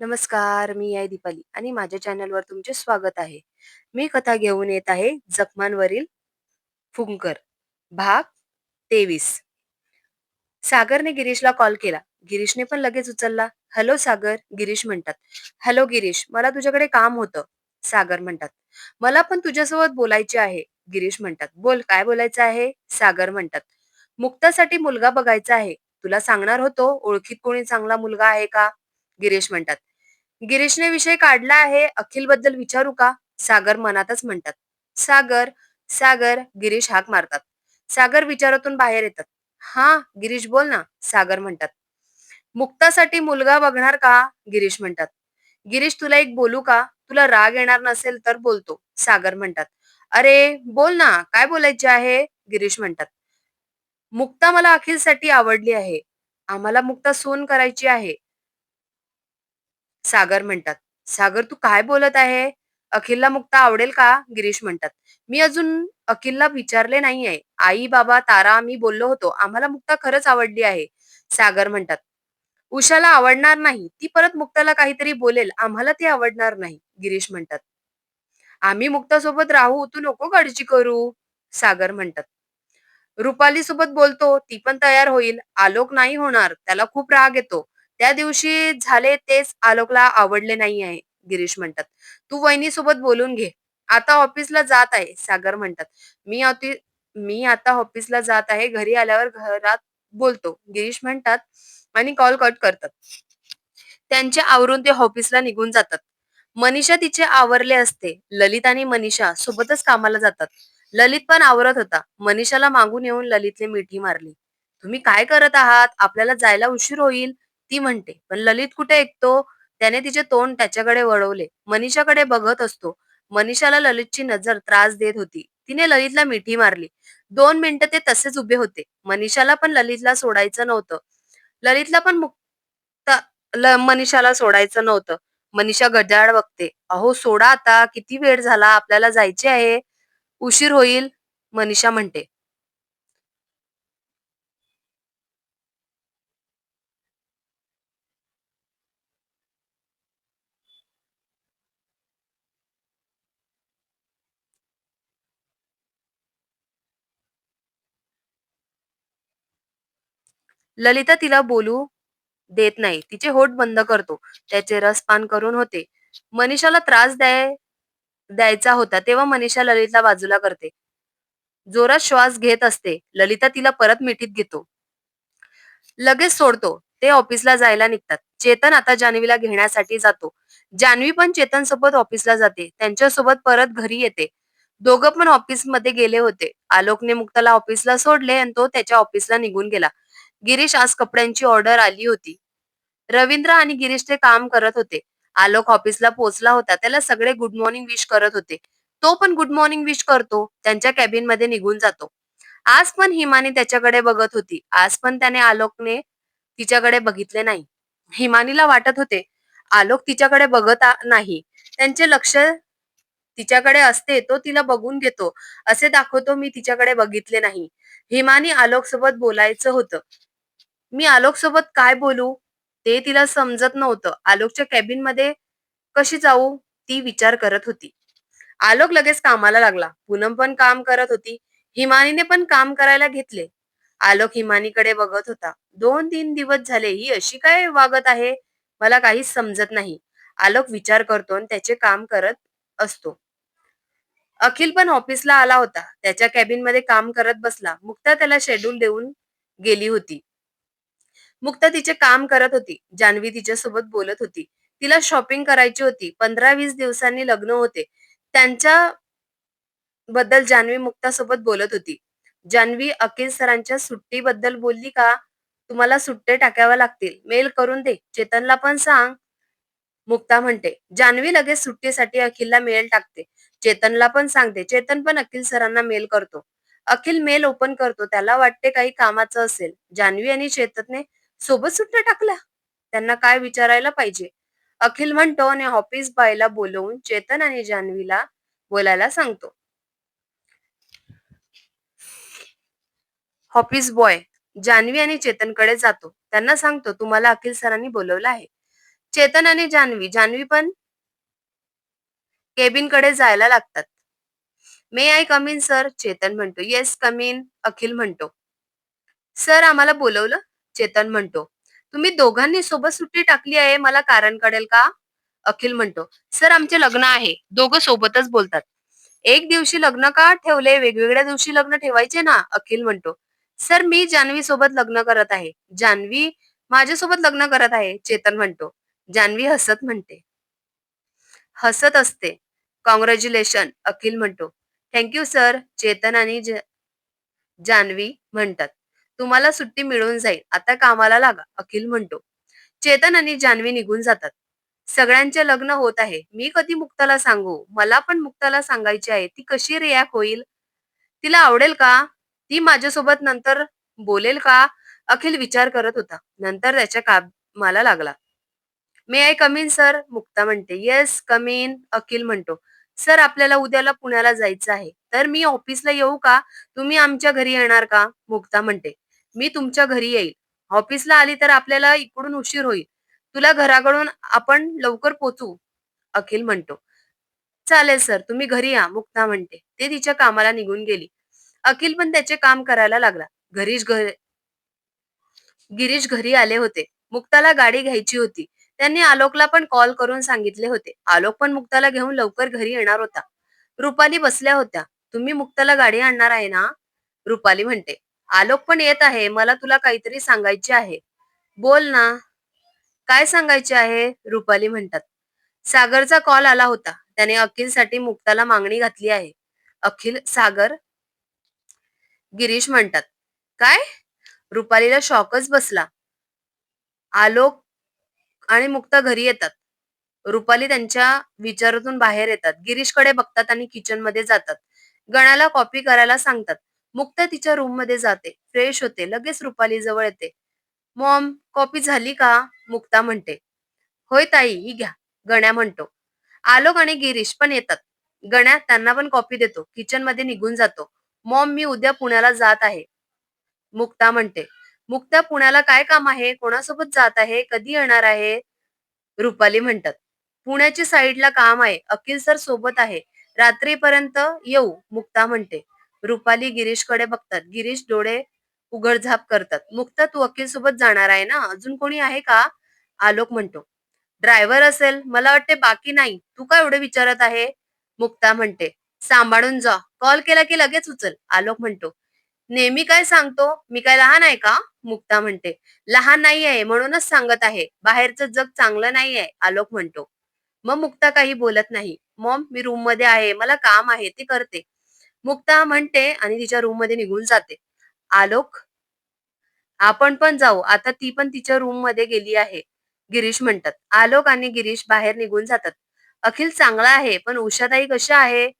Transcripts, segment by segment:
नमस्कार, मी आहे दीपाली आणि माझ्या चॅनलवर तुमचे स्वागत आहे. मी कथा घेऊन येत आहे जखमांवरील फुंकर भाग तेवीस. सागरने गिरीशला कॉल केला. गिरीशने पण लगेच उचलला. हॅलो सागर, गिरीश म्हणतात. हॅलो गिरीश, मला तुझ्याकडे काम होतं. सागर म्हणतात. मला पण तुझ्यासोबत बोलायचे आहे. गिरीश म्हणतात. बोल, काय बोलायचं आहे? सागर म्हणतात. मुक्तासाठी मुलगा बघायचा आहे. तुला सांगणार होतो, ओळखीत कोणी चांगला मुलगा आहे का? गिरीश म्हणतात. गिरीशने विषय काढला आहे अखिलबद्दल विचारू का? सागर मनातच म्हणतात. सागर सागर गिरीश हाक मारतात. सागर विचारातून बाहेर येतात. हा गिरीश बोल ना सागर म्हणतात. मुक्तासाठी मुलगा बघणार का? गिरीश म्हणतात. गिरीश तुला एक बोलू का? तुला राग येणार नसेल तर बोलतो सागर म्हणतात. अरे बोल ना काय बोलायचे आहे? गिरीश म्हणतात. मुक्ता मला अखिलसाठी आवडली आहे. आम्हाला मुक्ता सोन करायची आहे. सागर म्हणतात. सागर तू काय बोलत आहे? अखिलला मुक्ता आवडेल का? गिरीश म्हणतात. मी अजून अखिलला विचारले नाहीये. आई बाबा तारा मी बोललो होतो. आम्हाला मुक्ता खरंच आवडली आहे. सागर म्हणतात. उषाला आवडणार नाही. ती परत मुक्ताला काहीतरी बोलेल. आम्हाला ती आवडणार नाही. गिरीश म्हणतात. आम्ही मुक्तासोबत राहू. तू नको काळजी करू. सागर म्हणतात. रुपाली सोबत बोलतो. ती पण तयार होईल. आलोक नाही होणार. त्याला खूप राग येतो. त्या दिवशी झाले तेच आलोकला आवडले नाही आहे गिरीश म्हणतात. तू वहिनीसोबत बोलून घे. आता ऑफिसला जात आहे सागर म्हणतात. मी अति मी आता ऑफिसला जात आहे घरी आल्यावर घरात बोलतो गिरीश म्हणतात आणि कॉल कट करतात. त्यांचे आवरून ते ऑफिसला निघून जातात. मनीषा तिचे आवरले असते. ललित आणि मनीषा सोबतच कामाला जातात. ललित पण आवरत होता. मनीषाला मागून येऊन ललितने मिठी मारली. तुम्ही काय करत आहात? आपल्याला जायला उशीर होईल. ती म्हणते पण ललित कुठे ऐकतो? त्याने तिचे तोंड त्याच्याकडे वळवले. मनीषाकडे बघत असतो. मनीषाला ललितची नजर त्रास देत होती. तिने ललितला मिठी मारली. दोन मिनिटं ते तसेच उभे होते. मनीषाला पण ललितला सोडायचं नव्हतं. ललितला पण मुक्त मनीषाला सोडायचं नव्हतं. मनीषा गजाळ बघते. अहो सोडा आता. किती वेळ झाला? आपल्याला जायचे आहे. उशीर होईल. मनीषा म्हणते. ललिता तिला बोलू देत नाही. तिचे होठ बंद करतो. त्याचे रस पान करून होते. मनीषाला त्रास द्याय द्यायचा होता तेव्हा मनीषा ललितला बाजूला करते. जोरात श्वास घेत असते. ललिता तिला परत मिठीत घेतो. लगेच सोडतो. ते ऑफिसला जायला निघतात. चेतन आता जान्हवीला घेण्यासाठी जातो. जान्हवी पण चेतन सोबत ऑफिसला जाते. त्यांच्यासोबत परत घरी येते. दोघं पण ऑफिसमध्ये गेले होते. आलोकने मुक्ताला ऑफिसला सोडले आणि तो त्याच्या ऑफिसला निघून गेला. गिरीश आज कपड्यांची ऑर्डर आली होती. रवींद्र आणि गिरीश ते काम करत होते. आलोक ऑफिसला पोहोचला होता. त्याला सगळे गुड मॉर्निंग विश करत होते. तो पण गुड मॉर्निंग विश करतो. त्यांच्या कॅबिनमध्ये निघून जातो. आज पण हिमानी त्याच्याकडे बघत होती. आज पण त्याने आलोकने तिच्याकडे बघितले नाही. हिमानीला वाटत होते आलोक तिच्याकडे बघत नाही. त्यांचे लक्ष तिच्याकडे असते तो तिला बघून घेतो. असे दाखवतो मी तिच्याकडे बघितले नाही. हिमानी आलोक सोबत बोलायचं होतं. मी आलोक सोबत काय बोलू? ते तिला समजत नव्हतं. आलोकच्या कॅबिनमध्ये कशी जाऊ? ती विचार करत होती. आलोक लगेच कामाला लागला. पूनम पण काम करत होती. हिमानीने पण काम करायला घेतले. आलोक हिमानीकडे बघत होता. दोन तीन दिवस झाले. ही अशी काय वागत आहे? मला काहीच समजत नाही. आलोक विचार करतो आणि त्याचे काम करत असतो. अखिल पण ऑफिसला आला होता. त्याच्या कॅबिनमध्ये काम करत बसला. मुक्ता त्याला शेड्यूल देऊन गेली होती. मुक्ता तिचे काम करत होती. जान्हवी तिच्यासोबत बोलत होती. तिला शॉपिंग करायची होती. पंधरा वीस दिवसांनी लग्न होते. त्यांच्या बद्दल जान्हवी मुक्ता सोबत बोलत होती. जान्हवी अखिल सरांच्या सुट्टीबद्दल बोलली का? तुम्हाला सुट्टे टाकाव्या लागतील. मेल करून दे. चेतनला पण सांग. मुक्ता म्हणते जान्हवी लगेच सुट्टीसाठी अखिलला मेल टाकते. चेतनला पण सांगते. चेतन पण अखिल सरांना मेल करतो. अखिल मेल ओपन करतो. त्याला वाटते काही कामाचं असेल. जान्हवी आणि चेतनने सोबत सुट्ट्या टाकल्या. त्यांना काय विचारायला पाहिजे? अखिल म्हणतो आणि ऑफिस बायला बोलवून चेतन आणि जान्हवीला बोलायला सांगतो. ऑफिस बॉय जान्हवी आणि चेतनकडे जातो. त्यांना सांगतो तुम्हाला अखिल सरांनी बोलवलं आहे. चेतन आणि जान्हवी जान्हवी पण केबिनकडे जायला लागतात. May I come in sir Chetan म्हणतो. येस कमीन अखिल म्हणतो. सर आम्हाला बोलवलं? चेतन म्हणतो. तुम्ही दोघांनी सोबत सुट्टी टाकली आहे मला कारण कळेल का? अखिल म्हणतो. सर आमचे लग्न आहे. दोघं सोबतच बोलतात. एक दिवशी लग्न का ठेवले? वेगवेगळ्या दिवशी लग्न ठेवायचे ना? अखिल म्हणतो. सर मी जान्हवी सोबत लग्न करत आहे. जान्हवी माझ्यासोबत लग्न करत आहे चेतन म्हणतो. जान्हवी हसत म्हणते. हसत असते. कॉंग्रॅच्युलेशन अखिल म्हणतो. थँक्यू सर चेतन आणि जान्हवी म्हणतात. तुम्हाला सुट्टी मिळून जाईल. आता कामाला लागा अखिल म्हणतो. चेतन आणि जान्हवी निघून जातात. सगळ्यांचे लग्न होत आहे. मी कधी मुक्ताला सांगू? मला पण मुक्ताला सांगायची आहे. ती कशी रिॲक्ट होईल? तिला आवडेल का? ती माझ्यासोबत नंतर बोलेल का? अखिल विचार करत होता. नंतर त्याच्या कामाला लागला. May I come in sir Mukta म्हणते. येस कमीन अखिल म्हणतो. सर आपल्याला उद्याला पुण्याला जायचं आहे. तर मी ऑफिसला येऊ का? तुम्ही आमच्या घरी येणार का? मुक्ता म्हणते. मी तुमच्या घरी येईल. ऑफिसला आली तर आपल्याला इकडून उशीर होईल. तुला घराकडून आपण लवकर पोचू अखिल म्हणतो. चालेल सर. तुम्ही घरी या मुक्ता म्हणते. ते तिच्या कामाला निघून गेली. अखिल पण त्याचे काम करायला लागला. घरीच घर गिरीश घरी आले होते. मुक्ताला गाडी घ्यायची होती. त्यांनी आलोकला पण कॉल करून सांगितले होते. आलोक पण मुक्ताला घेऊन लवकर घरी येणार होता. रुपाली बसल्या होत्या. तुम्ही मुक्ताला गाडी आणणार आहे ना? रुपाली म्हणते. आलोक पण येत आहे. मला तुला काहीतरी सांगायचे आहे. बोल ना. काय सांगायचे आहे? रुपाली म्हणतात. सागरचा कॉल आला होता. त्याने अखिलसाठी मुक्ताला मागणी घातली आहे. अखिल सागर गिरीश म्हणतात. काय? रुपालीला शॉकच बसला. आलोक आणि मुक्ता घरी येतात. रुपाली त्यांच्या विचारातून बाहेर येतात. गिरीशकडे बघतात आणि किचनमध्ये जातात. गणाला कॉपी करायला सांगतात. मुक्ता तिच्या रूममध्ये जाते. फ्रेश होते. लगेच रुपाली जवळ येते. मॉम कॉपी झाली का? मुक्ता म्हणते. होय ताई ही घ्या. गण्या म्हणतो. आलोक आणि गिरीश पण येतात. गण्या त्यांना पण कॉपी देतो. किचनमध्ये निघून जातो. मॉम मी उद्या पुण्याला जात आहे. मुक्ता म्हणते. मुक्ता पुण्याला काय काम आहे? कोणासोबत जात आहे? कधी येणार आहे? रुपाली म्हणतात. पुण्याच्या साईडला काम आहे. अखिल सर सोबत आहे. रात्रीपर्यंत येऊ. मुक्ता म्हणते. रुपाली गिरीशकडे बघतात. गिरीश डोळे उघडझाप करतात. मुक्ता तू वकील सोबत जाणार आहे ना? अजून कोणी आहे का? आलोक म्हणतो. ड्रायव्हर असेल. मला वाटते बाकी नाही. तू काय एवढे विचारत आहे? मुक्ता म्हणते. सांभाळून जा. कॉल केला की लगेच उचल. आलोक म्हणतो. नेहमी काय सांगतो? मी काय लहान आहे का? मुक्ता म्हणते. लहान नाही आहे. म्हणूनच सांगत आहे. बाहेरचं जग चांगलं नाही आहे. आलोक म्हणतो. मग मुक्ता काही बोलत नाही. मॉम मी रूममध्ये आहे. मला काम आहे. ते करते. मुक्ता म्हणते आणि तिच्या रूममध्ये निघून जाते. आलोक आपण पण जाऊ. आता ती पण तिच्या रूममध्ये गेली आहे गिरीश म्हणतात. आलोक आणि गिरीश बाहेर निघून जातात. अखिल चांगला आहे पण उषाताई कशा आहे?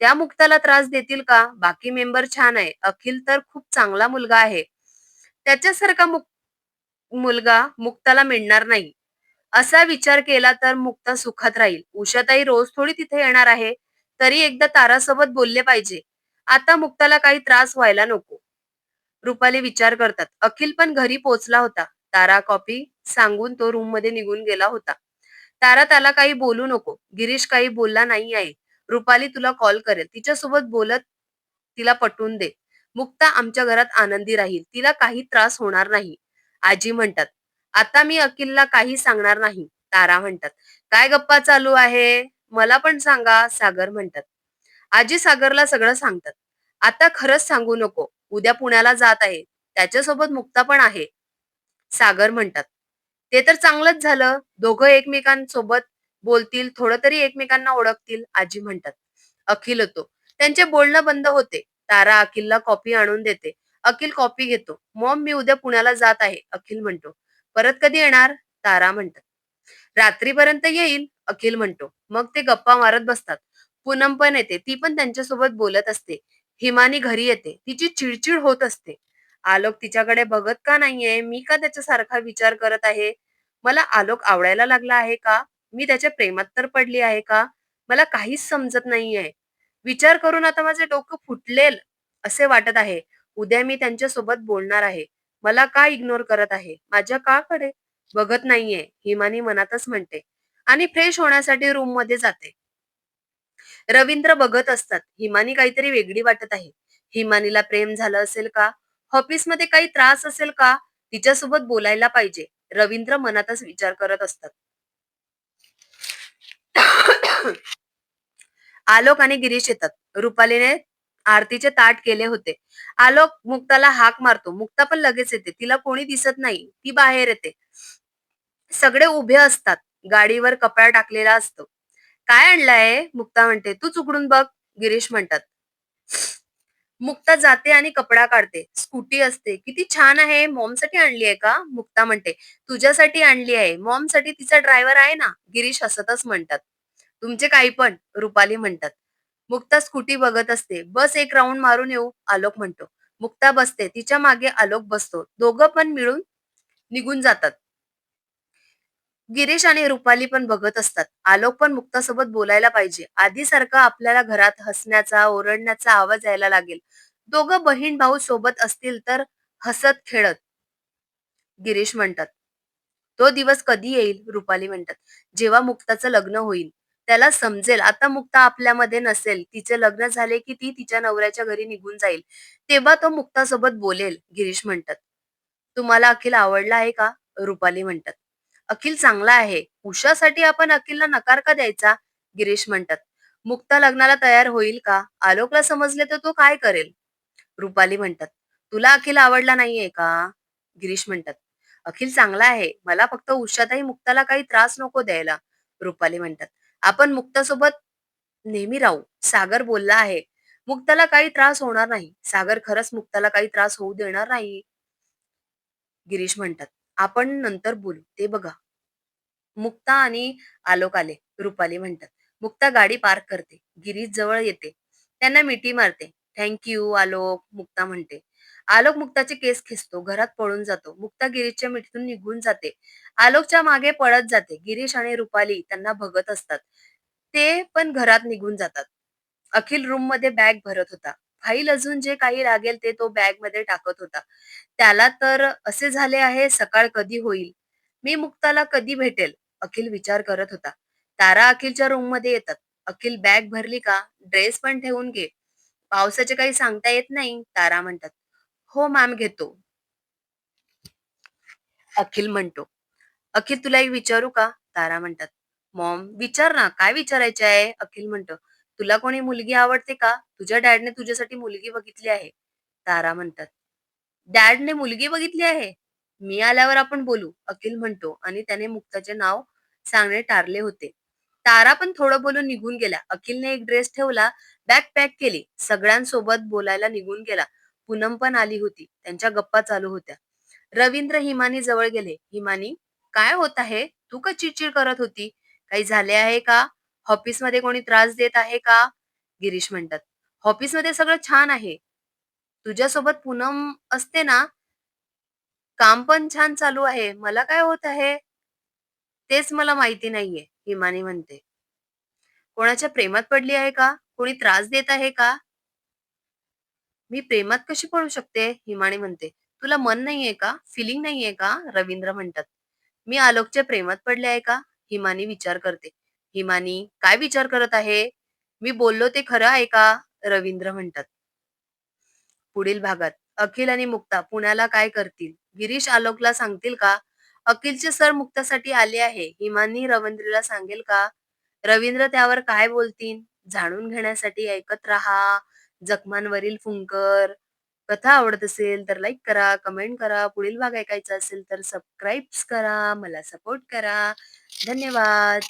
त्या मुक्ताला त्रास देतील का? बाकी मेंबर छान आहे. अखिल तर खूप चांगला मुलगा आहे. त्याच्यासारखा मुक मुलगा मुक्ताला मिळणार नाही. असा विचार केला तर मुक्ता सुखात राहील. उषाताई रोज थोडी तिथे येणार आहे. तरी एकदा तारासोबत बोलले पाहिजे. आता मुक्ताला काही त्रास व्हायला नको. रुपाली विचार करतात. अखिल पण घरी पोचला होता. तारा कॉपी सांगून तो रूममध्ये निघून गेला होता. तारा त्याला काही बोलू नको. गिरीश काही बोलला नाही आहे. रुपाली तुला कॉल करेल. तिच्यासोबत बोलत तिला पटवून दे. मुक्ता आमच्या घरात आनंदी राहील. तिला काही त्रास होणार नाही. आजी म्हणतात आता मी अखिलला काही सांगणार नाही. तारा म्हणतात काय गप्पा चालू आहे? मला पण सांगा सागर म्हणतात. आजी सागरला सगळं सांगतात. आता खरंच सांगू नको. उद्या पुण्याला जात आहे. त्याच्यासोबत मुक्ता पण आहे. सागर म्हणतात. ते तर चांगलंच झालं. दोघं एकमेकांसोबत बोलतील थोडं तरी एकमेकांना ओळखतील आजी म्हणतात. अखिल होतो. त्यांचे बोलणं बंद होते. तारा अखिलला कॉपी आणून देते. अखिल कॉपी घेतो. मॉम मी उद्या पुण्याला जात आहे अखिल म्हणतो. परत कधी येणार? तारा म्हणतात. रात्रीपर्यंत येईल अखिल म्हणतो. मग ते गप्पा मारत बसतात. पूनम पण येते. ती पण त्यांच्यासोबत बोलत असते. हिमानी घरी येते. तिची चिडचिड होत असते. आलोक तिच्याकडे बघत का नाहीये? मी का त्याच्यासारखा विचार करत आहे? मला आलोक आवडायला लागला आहे का? मी त्याच्या प्रेमात तर पडली आहे का? मला काहीच समजत नाहीये. विचार करून आता माझे डोकं फुटलेल असे वाटत आहे. उद्या मी त्यांच्यासोबत बोलणार आहे. मला का इग्नोर करत आहे? माझ्या का कडे? बघत नाहीये हिमानी मनातच म्हणते. आणि फ्रेश होण्यासाठी रूममध्ये जाते. रवींद्र बघत असतात हिमानी काहीतरी वेगळी वाटत आहे. हिमानीला प्रेम झालं असेल का? ऑफिसमध्ये काही त्रास असेल का? तिच्यासोबत बोलायला पाहिजे. रवींद्र मनातच विचार करत असतात. आलोक आणि गिरीश येतात. रुपालीने आरतीचे ताट केले होते. आलोक मुक्ताला हाक मारतो. मुक्ता पण लगेच येते. तिला कोणी दिसत नाही. ती बाहेर येते. सगळे उभे असतात. गाडीवर कपडा टाकलेला असतो. काय आणलाय? मुक्ता म्हणते तू उघडून बघ गिरीश म्हणतात. मुक्ता जाते आणि कपडा काढते. स्कूटी असते. किती छान आहे. मॉमसाठी आणली आहे का? मुक्ता म्हणते तुझ्यासाठी आणली आहे. मॉमसाठी तिचा ड्रायव्हर आहे ना? गिरीश हसतच म्हणतात. तुमचे काही पण रुपाली म्हणतात. मुक्ता स्कूटी बघत असते. बस एक राऊंड मारून येऊ आलोक म्हणतो. मुक्ता बसते. तिच्यामागे आलोक बसतो. दोघं पण मिळून निघून जातात. गिरीश आणि रुपाली पण बघत असतात. आलोक पण मुक्तासोबत बोलायला पाहिजे. आधीसारखं आपल्याला घरात हसण्याचा ओरडण्याचा आवाज यायला लागेल. दोघं बहीण भाऊ सोबत असतील तर हसत खेळत. गिरीश म्हणतात तो दिवस कधी येईल? रुपाली म्हणतात जेव्हा मुक्ताचं लग्न होईल. त्याला समजेल. आता मुक्ता आपल्यामध्ये नसेल. तिचे लग्न झाले की ती तिच्या नवऱ्याच्या घरी निघून जाईल. तेव्हा तो मुक्तासोबत बोलेल. गिरीश म्हणतात तुम्हाला अखिल आवडला आहे का? रुपाली म्हणतात अखिल चांगला आहे. उषासाठी आपण अखिलला नकार का द्यायचा? गिरीश म्हणतात. मुक्ता लग्नाला तयार होईल का? आलोकला समजले तर तो काय करेल? रुपाली म्हणतात. तुला अखिल आवडला नाहीये का? गिरीश म्हणतात. अखिल चांगला आहे. मला फक्त उषाताई मुक्ताला काही त्रास नको द्यायला. रुपाली म्हणतात. आपण मुक्तासोबत नेहमी राहू. सागर बोलला आहे. मुक्ताला काही त्रास होणार नाही. सागर खरंच मुक्ताला काही त्रास होऊ देणार नाही. गिरीश म्हणतात. आपण नंतर बोलू. ते बघा. मुक्ता आणि आलोक आले रुपाली म्हणतात. मुक्ता गाडी पार्क करते. गिरीश जवळ येते. त्यांना मिठी मारते. थँक्यू आलोक मुक्ता म्हणते. आलोक मुक्ताचे केस खेचतो. घरात पळून जातो. मुक्ता गिरीशच्या मिठीतून निघून जाते. आलोकच्या मागे पळत जाते. गिरीश आणि रुपाली त्यांना बघत असतात. ते पण घरात निघून जातात. अखिल रूममध्ये बॅग भरत होता. फाईल अजून जे काही लागेल ते तो बॅगमध्ये टाकत होता. त्याला तर असे झाले आहे सकाळ कधी होईल? मी मुक्ताला कधी भेटेल? अखिल विचार करत होता. तारा अखिलच्या रूममध्ये येतात. अखिल बॅग भरली का? ड्रेस पण ठेवून घे. पावसाचे काही सांगता येत नाही तारा म्हणतात. हो मॅम घेतो. अखिल म्हणतो. अखिल तुला एक विचारू का? तारा म्हणतात. मॉम विचार ना काय विचारायचे आहे? अखिल म्हणतो. तुला कोणी मुलगी आवडते का? तुझ्या डॅडने तुझ्यासाठी मुलगी बघितली आहे. तारा म्हणतात. डॅडने मुलगी बघितली आहे? मी आल्यावर आपण बोलू अखिल म्हणतो आणि त्याने मुक्ताचे नाव सांगणे टारले होते. तारा पण थोडं बोलून निघून गेला. अखिलने एक ड्रेस ठेवला बॅग पॅक केली. सगळ्यांसोबत बोलायला निघून गेला. पूनम पण आली होती. त्यांच्या गप्पा चालू होत्या. रवींद्र हिमानी जवळ गेले. हिमानी काय होत आहे? तू का चिडचिड करत होती? काही झाले आहे का? ऑफिसमध्ये कोणी त्रास देत आहे का? गिरीश म्हणतात. ऑफिसमध्ये सगळं छान आहे. तुझ्यासोबत पूनम असते ना? काम पण छान चालू आहे. मला काय होत आहे? तेच मला माहिती नाहीये हिमानी म्हणते. कोणाच्या प्रेमात पडली आहे का? कोणी त्रास देत आहे का? मी प्रेमात कशी पडू शकते? हिमानी म्हणते. तुला मन नाहीये का? फिलिंग नाहीये का? रवींद्र म्हणतात. मी आलोकच्या प्रेमात पडले आहे का? हिमानी विचार करते. हिमानी काय विचार करत आहे? मी बोललो ते खरं आहे का? रवींद्र म्हणतात. पुढील भागात अखिल आणि मुक्ता पुण्याला काय करतील? गिरीश आलोकला सांगतील का? अखिलचे सर मुक्तासाठी आले आहे. हिमानी रवींद्रला सांगेल का? रवींद्र त्यावर काय बोलतील? जाणून घेण्यासाठी ऐकत राहा. जखमांवरील फुंकर. कथा आवडत असेल तर लाईक करा कमेंट करा. पुढील भाग ऐकायचा असेल तर सबस्क्राईब करा. मला सपोर्ट करा. धन्यवाद.